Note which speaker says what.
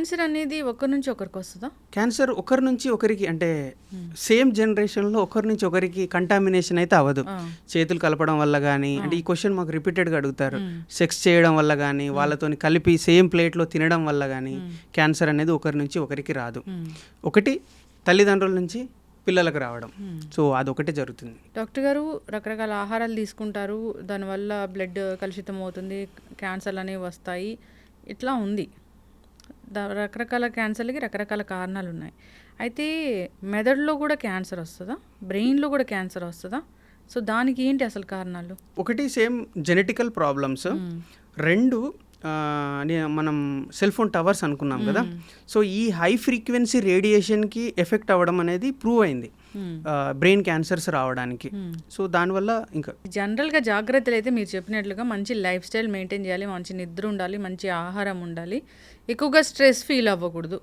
Speaker 1: Cancer అనేది ఒకరి నుంచి ఒకరికి వస్తుందా?
Speaker 2: క్యాన్సర్ ఒకరి నుంచి ఒకరికి అంటే సేమ్ జనరేషన్లో ఒకరి నుంచి ఒకరికి కంటామినేషన్ అయితే అవ్వదు. చేతులు కలపడం వల్ల కానీ అంటే ఈ క్వశ్చన్ మాకు రిపీటెడ్గా అడుగుతారు. సెక్స్ చేయడం వల్ల కానీ వాళ్ళతోని కలిపి సేమ్ ప్లేట్లో తినడం వల్ల కానీ క్యాన్సర్ అనేది ఒకరి నుంచి ఒకరికి రాదు. ఒకటి తల్లిదండ్రుల నుంచి పిల్లలకు రావడం. సో అదొకటే జరుగుతుంది.
Speaker 1: డాక్టర్ గారు రకరకాల ఆహారాలు తీసుకుంటారు. దానివల్ల బ్లడ్ కలుషితం అవుతుంది క్యాన్సర్లు అనేవి వస్తాయి. ఇట్లా ఉంది. రకరకాల క్యాన్సర్లకి రకరకాల కారణాలు ఉన్నాయి అయితే మెదడులో కూడా క్యాన్సర్ వస్తుందా? బ్రెయిన్లో కూడా క్యాన్సర్ వస్తుందా? సో దానికి ఏంటి అసలు కారణాలు?
Speaker 2: ఒకటి సేమ్ జెనెటికల్ ప్రాబ్లమ్స్. రెండు మనం సెల్ ఫోన్ టవర్స్ అనుకున్నాం కదా. సో ఈ హై ఫ్రీక్వెన్సీ రేడియేషన్కి ఎఫెక్ట్ అవ్వడం అనేది ప్రూవ్ అయింది. బ్రెయిన్ క్యాన్సర్స్ రావడానికి. సో దానివల్ల ఇంకా
Speaker 1: జనరల్గా జాగ్రత్తలు అయితే మీరు చెప్పినట్లుగా మంచి లైఫ్ స్టైల్ మెయింటైన్ చేయాలి మంచి నిద్ర ఉండాలి మంచి ఆహారం ఉండాలి. ఎక్కువగా స్ట్రెస్ ఫీల్ అవ్వకూడదు.